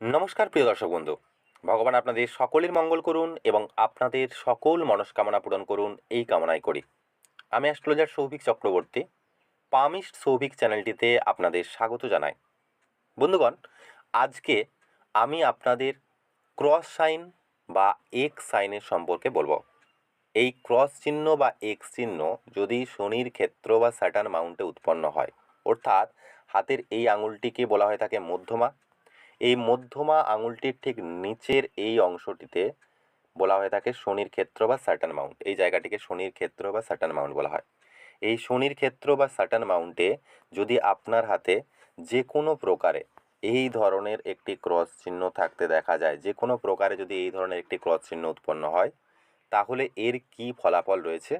নমস্কার, প্রিয় দর্শক বন্ধু। ভগবান আপনাদের সকলের মঙ্গল করুন এবং আপনাদের সকল মনস্কামনা পূরণ করুন এই কামনাই করি। আমি অ্যাস্ট্রোলজার সৌভিক চক্রবর্তী, পামিস্ট সৌভিক চ্যানেলটিতে আপনাদের স্বাগত জানাই। বন্ধুগণ, আজকে আমি আপনাদের ক্রস সাইন বা এক্স সাইনের সম্পর্কে বলব। এই ক্রস চিহ্ন বা এক্স চিহ্ন যদি শনির ক্ষেত্র বা স্যাটার্ন মাউন্টে উৎপন্ন হয়, অর্থাৎ হাতের এই আঙুলটিকে বলা হয়ে থাকে মধ্যমা এই মধ্যমা আঙুলটির ঠিক নিচের এই অংশটিতে বলা হয়ে থাকে শনির ক্ষেত্র বা স্যাটার্ন মাউন্ট। এই জায়গাটিকে শনির ক্ষেত্র বা স্যাটার্ন মাউন্ট বলা হয়। এই শনির ক্ষেত্র বা স্যাটার্ন মাউন্টে যদি আপনার হাতে যে কোনো প্রকারে এই ধরনের একটি ক্রস চিহ্ন থাকতে দেখা যায় যে কোনো প্রকারে যদি এই ধরনের একটি ক্রস চিহ্ন উৎপন্ন হয়, তাহলে এর কি ফলাফল রয়েছে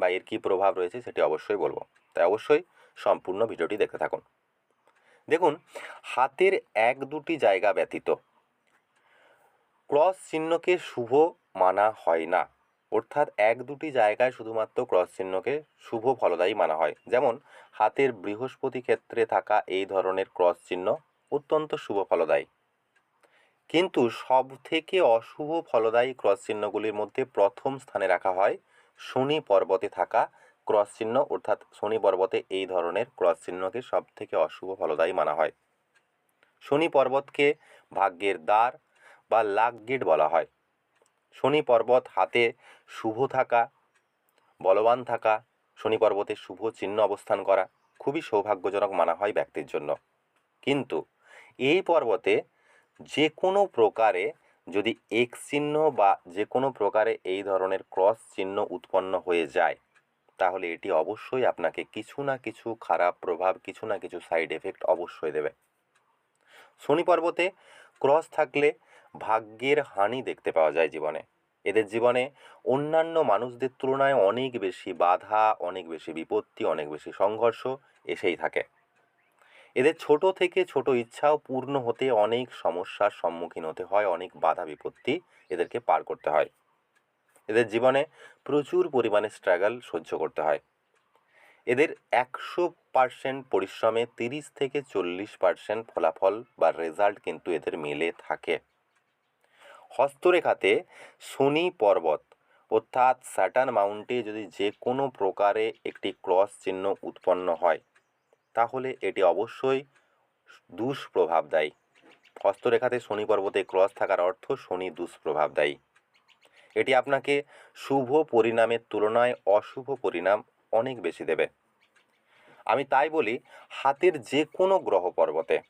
বা এর কি প্রভাব রয়েছে সেটি অবশ্যই বলব। তাই অবশ্যই সম্পূর্ণ ভিডিওটি দেখতে থাকুন। দেখুন, হাতের এক দুটি জায়গা ব্যতীত। ক্রস চিহ্নকে শুভ মানা হয় না। অর্থাৎ এক দুটি জায়গায় শুধুমাত্র ক্রস চিহ্নকে শুভ ফলদায়ী মানা হয়। যেমন, হাতের বৃহস্পতি ক্ষেত্রে থাকা এই ধরনের ক্রস চিহ্ন অত্যন্ত শুভ ফলদায়ী। কিন্তু সব থেকে অশুভ ফলদায়ী ক্রস চিহ্নগুলির মধ্যে প্রথম স্থানে রাখা হয় শনি পর্বতে থাকা ক্রস চিহ্ন অর্থাৎ শনি পর্বতে এই ধরনের ক্রস চিহ্নকে সব থেকে অশুভ ফলদায়ী মানা হয়। শনি পর্বতকে ভাগ্যের দ্বার বা লাক গেট বলা হয়। শনি পর্বত হাতে শুভ থাকা, বলবান থাকা, শনি পর্বতে শুভ চিহ্ন অবস্থান করা খুবই সৌভাগ্যজনক মানা হয় ব্যক্তির জন্য। কিন্তু এই পর্বতে যে কোনো প্রকারে যদি এক চিহ্ন বা যে কোনো প্রকারে এই ধরনের ক্রস চিহ্ন উৎপন্ন হয়ে যায় তাহলে এটি অবশ্যই আপনাকে কিছু না কিছু খারাপ প্রভাব, কিছু না কিছু সাইড এফেক্ট অবশ্যই দেবে। শনি পর্বতে ক্রস থাকলে ভাগ্যের হানি দেখতে পাওয়া যায় জীবনে। এদের জীবনে অন্যান্য মানুষদের তুলনায় অনেক বেশি বাধা, অনেক বেশি বিপত্তি, অনেক বেশি সংঘর্ষ এসেই থাকে। এদের ছোট থেকে ছোট ইচ্ছাও পূর্ণ হতে অনেক সমস্যার সম্মুখীন হতে হয়, অনেক বাধা বিপত্তি এদেরকে পার করতে হয়। এদের জীবনে প্রচুর পরিমাণে স্ট্রাগল সহ্য করতে হয়। এদের একশো পার্সেন্ট পরিশ্রমে তিরিশ থেকে চল্লিশ পার্সেন্ট ফলাফল বা রেজাল্ট কিন্তু এদের মিলে থাকে। হস্তরেখাতে শনি পর্বত অর্থাৎ স্যাটার্ন মাউন্টে যদি যে কোনো প্রকারে একটি ক্রস চিহ্ন উৎপন্ন হয়, তাহলে এটি অবশ্যই দুষ্প্রভাব দেয়। হস্তরেখাতে শনি পর্বতে ক্রস থাকার অর্থ শনি দুষ্প্রভাব দেয়। এটি আপনাকে শুভ পরিণামের তুলনায় অশুভ পরিণাম অনেক বেশি দেবে। আমি তাই বলি, হাতের যে কোনো গ্রহ পর্বতে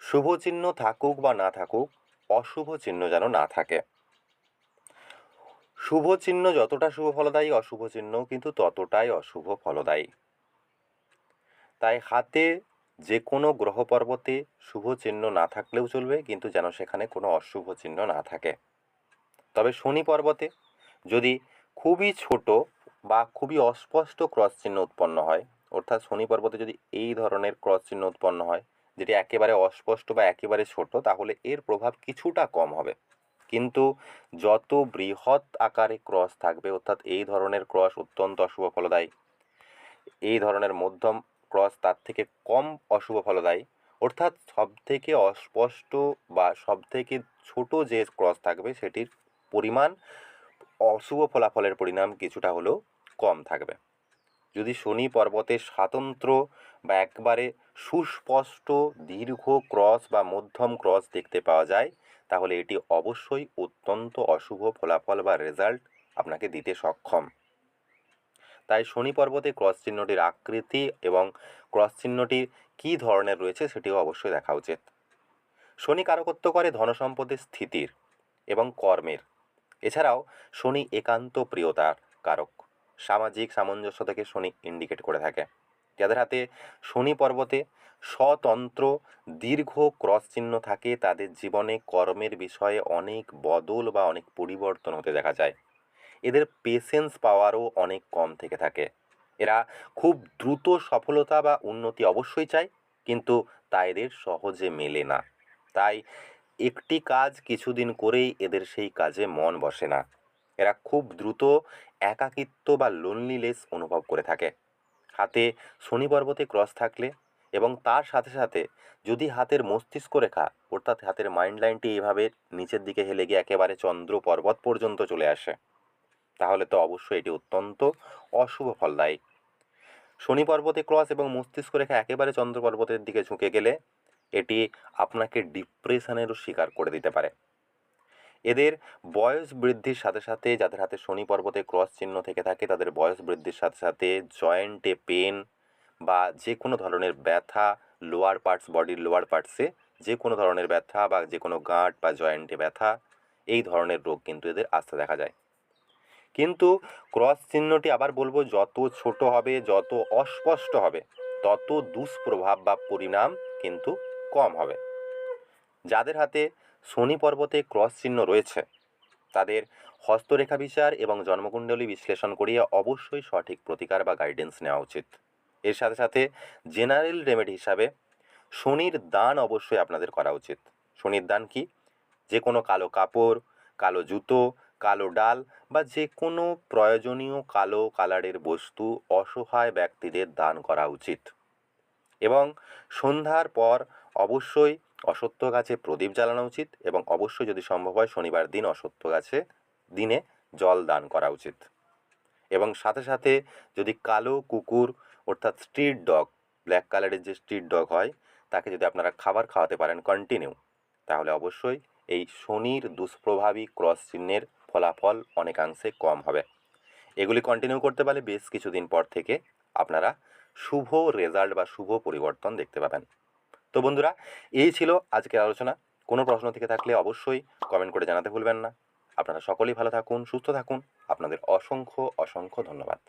শুভ চিহ্ন থাকুক বা না থাকুক, অশুভ চিহ্ন যেন না থাকে। শুভ চিহ্ন যতটা শুভ ফলদায়ী, অশুভ চিহ্ন কিন্তু ততটাই অশুভ ফলদায়ী। তাই হাতে যে কোনো গ্রহ পর্বতে শুভ চিহ্ন না থাকলেও চলবে, কিন্তু যেন সেখানে কোনো অশুভ চিহ্ন না থাকে। তবে শনি পর্বতে যদি খুবই ছোট বা খুবই অস্পষ্ট ক্রস চিহ্ন উৎপন্ন হয়, অর্থাৎ শনি পর্বতে যদি এই ধরনের ক্রস চিহ্ন উৎপন্ন হয়, যেটি একেবারে অস্পষ্ট বা একেবারে ছোট, তাহলে এর প্রভাব কিছুটা কম হবে। কিন্তু যত বৃহৎ আকারে ক্রস থাকবে, অর্থাৎ এই ধরনের ক্রস অত্যন্ত অশুভ ফলদায়ী, এই ধরনের মধ্যম ক্রস তার থেকে কম অশুভ ফলদায়ী, অর্থাৎ সবথেকে অস্পষ্ট বা সবথেকে ছোট যে ক্রস থাকবে, সেটির পরিমাণ, অশুভ ফলাফলের পরিণাম কিছুটা হলেও কম থাকবে। যদি শনি পর্বতের স্বাতন্ত্র বা একবারে সুস্পষ্ট দীর্ঘ ক্রস বা মধ্যম ক্রস দেখতে পাওয়া যায়, তাহলে এটি অবশ্যই অত্যন্ত অশুভ ফলাফল বা রেজাল্ট আপনাকে দিতে সক্ষম। তাই শনি পর্বতে ক্রস চিহ্নটির আকৃতি এবং ক্রস চিহ্নটি কী ধরনের রয়েছে সেটিও অবশ্যই দেখা উচিত। শনি কারকত্ব করে ধনসম্পদের স্থিতির এবং কর্মের। এছাড়াও শনি একান্ত প্রিয়তার কারক। সামাজিক সামঞ্জস্য থেকে শনি ইন্ডিকেট করে থাকে। যাদের হাতে শনি পর্বতে স্বতন্ত্র দীর্ঘ ক্রস চিহ্ন থাকে, তাদের জীবনে কর্মের বিষয়ে অনেক বদল বা অনেক পরিবর্তন হতে দেখা যায়। এদের পেশেন্স পাওয়ারও অনেক কম থেকে থাকে। এরা খুব দ্রুত সফলতা বা উন্নতি অবশ্যই চায়, কিন্তু তা এদের সহজে মেলে না। তাই একটি কাজ কিছুদিন করেই এদের সেই কাজে মন বসে না। এরা খুব দ্রুত, একাকিত্ব বা লোনলিনেস অনুভব করে থাকে। হাতে শনি পর্বতে ক্রস থাকলে এবং তার সাথে সাথে যদি হাতের মস্তিষ্ক রেখা, অর্থাৎ হাতের মাইন্ড লাইনটি এইভাবে নিচের দিকে হেলে গিয়ে একেবারে চন্দ্র পর্বত পর্যন্ত চলে আসে, তাহলে তো অবশ্যই এটি অত্যন্ত অশুভ ফলদায়ী। শনি পর্বতে ক্রস এবং মস্তিষ্ক রেখা একেবারে চন্দ্র পর্বতের দিকে ঝুঁকে গেলে এটি আপনাকে ডিপ্রেশনেরও শিকার করে দিতে পারে। এদের বয়স বৃদ্ধির সাথে সাথে, যাদের হাতে শনি পর্বতে ক্রস চিহ্ন থেকে থাকে, তাদের বয়স বৃদ্ধির সাথে সাথে জয়েন্টে পেন বা যে কোনো ধরনের ব্যথা লোয়ার পার্টস বডির লোয়ার পার্টসে যে কোনো ধরনের ব্যথা বা যে কোনো গাঁট বা জয়েন্টে ব্যথা, এই ধরনের রোগ কিন্তু এদের আসতে দেখা যায়। কিন্তু ক্রস চিহ্নটি আবার বলব, যত ছোট হবে, যত অস্পষ্ট হবে, তত দুষ্প্রভাব বা পরিণাম কিন্তু কম হবে। যাদের হাতে শনি পর্বতে ক্রস চিহ্ন রয়েছে, তাদের হস্তরেখা বিচার এবং জন্মকুণ্ডলী বিশ্লেষণ করিয়ে অবশ্যই সঠিক প্রতিকার বা গাইডেন্স নেওয়া উচিত। এর সাথে সাথে জেনারেল রেমেডি হিসাবে শনির দান অবশ্যই আপনাদের করা উচিত। শনির দান কি? যে কোনো কালো কাপড়, কালো জুতো, কালো ডাল বা যে কোনো প্রয়োজনীয় কালো কালারের বস্তু অসহায় ব্যক্তিদের দান করা উচিত। এবং সন্ধ্যার পর অবশ্যই অসত্য গাছে প্রদীপ জ্বালানো উচিত এবং অবশ্যই যদি সম্ভব হয় শনিবার দিন অসত্য গাছে, দিনে জল দান করা উচিত। এবং সাথে সাথে যদি কালো কুকুর অর্থাৎ স্ট্রিট ডগ ব্ল্যাক কালারের যে স্ট্রিট ডগ হয়, তাকে যদি আপনারা খাবার খাওয়াতে পারেন কন্টিনিউ তাহলে অবশ্যই এই শনির দুষ্প্রভাবী ক্রস চিহ্নের ফলাফল অনেকাংশে কম হবে। এগুলি কন্টিনিউ করতে পারলে বেশ কিছুদিন পর থেকে আপনারা শুভ রেজাল্ট বা শুভ পরিবর্তন দেখতে পাবেন। তো বন্ধুরা, এই ছিল আজকের আলোচনা। কোনো প্রশ্ন থেকে থাকলে অবশ্যই কমেন্ট করে জানাতে ভুলবেন না। আপনারা সকলেই ভালো থাকুন, সুস্থ থাকুন। আপনাদের অসংখ্য অসংখ্য ধন্যবাদ।